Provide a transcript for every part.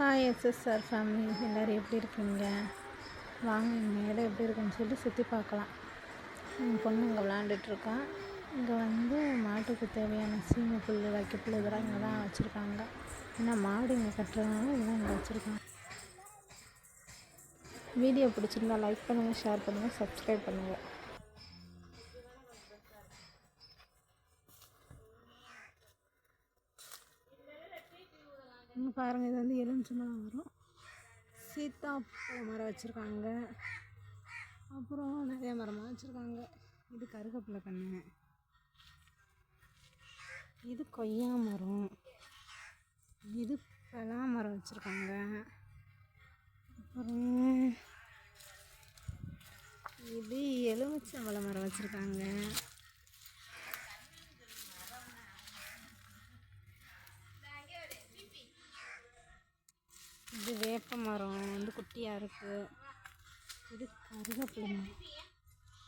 Hi SSR family எல்லோரும் எப்படி இருக்கீங்க? வாங்க இந்த இடம் எப்படி இருக்குன்னு சொல்லி சுற்றி பார்க்கலாம். என் பொண்ணு இங்கே விளாண்டுட்ருக்கான் இங்கே வந்து மாட்டுக்கு தேவையான சீமை புல் வைக்க புல் இதெல்லாம் இங்கே தான் வச்சுருக்காங்க. ஏன்னா மாடு இங்கே கட்டுறதுனால இதெல்லாம் இங்கே வச்சுருக்காங்க. வீடியோ பிடிச்சிருந்தா லைக் பண்ணுங்கள் ஷேர் பண்ணுங்கள் சப்ஸ்கிரைப் பண்ணுங்கள் இங்கே பாருங்கள் இது வந்து எலுமிச்சம்பழம் மரம் வரும். சீத்தாப்பூ மரம் வச்சுருக்காங்க. அப்புறம் நிறைய மரமாக வச்சுருக்காங்க. இது கருகப்பிலை கன்று இது கொய்யா மரம். இது பலா மரம் வச்சுருக்காங்க. அப்புறம் இது எலுமிச்சம்பழ மரம் வச்சுருக்காங்க இது வேப்ப மரம் பருப்பு இது கருவேப்பிலை மரம்.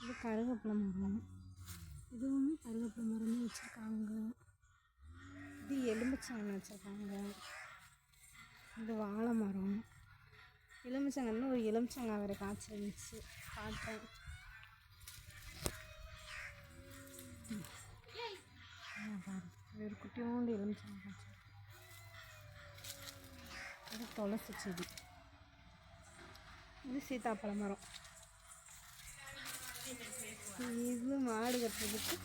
இது கருவேப்பிலை மரம். இதுவும் கருவேப்பிலை மரமே வச்சுருக்காங்க. இது எலுமிச்சங்கன்னு வச்சுருக்காங்க. இது வாழை மரம். எலுமிச்சங்கன்னு ஒரு எலுமிச்சங்காய் வேறு காய்ச்சிருந்துச்சு பார்த்தேன். ஒரு குட்டியோண்டு எலுமிச்சங்காய் காய்ச்சி அது துளசி செடி. இது சீதாப்பழ மரம். இது மாடு கட்டுறதுக்கு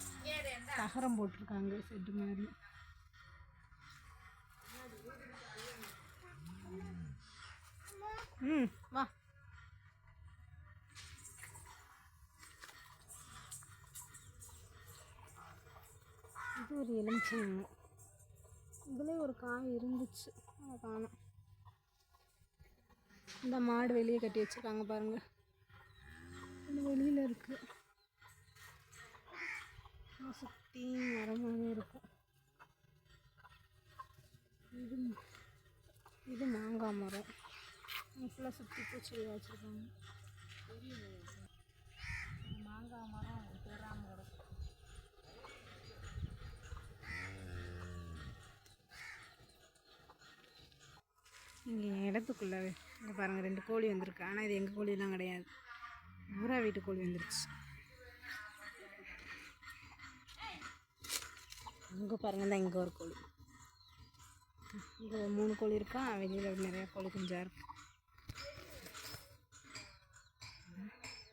தகரம் போட்டிருக்காங்க செட்டு மாதிரி. ம் வா. இது ஒரு எலுமிச்சை இதில் ஒரு காய் இருந்துச்சு. அதை காணும். இந்த மாடு வெளியே கட்டி வச்சுருக்காங்க பாருங்கள் இது வெளியில் இருக்குது சுற்றி மரமாகவே இருக்கும். இது இது மாங்காய் மரம். ஃபுல்லாக சுற்றி பூச்சி வச்சுருக்காங்க. மாங்காய் மரம் பெறாமல் கிடக்கும் இங்கே இடத்துக்குள்ளே இங்கே பாருங்கள் ரெண்டு கோழி வந்திருக்கு. ஆனால் இது எங்கள் கோழிலாம் கிடையாது. ஊரா வீட்டு கோழி வந்துருச்சு. அங்கே பாருங்கள் தான் இங்கே ஒரு கோழி. இங்கே மூணு கோழி இருக்கா? வெளியில் நிறையா கோழி குஞ்சாக இருக்குது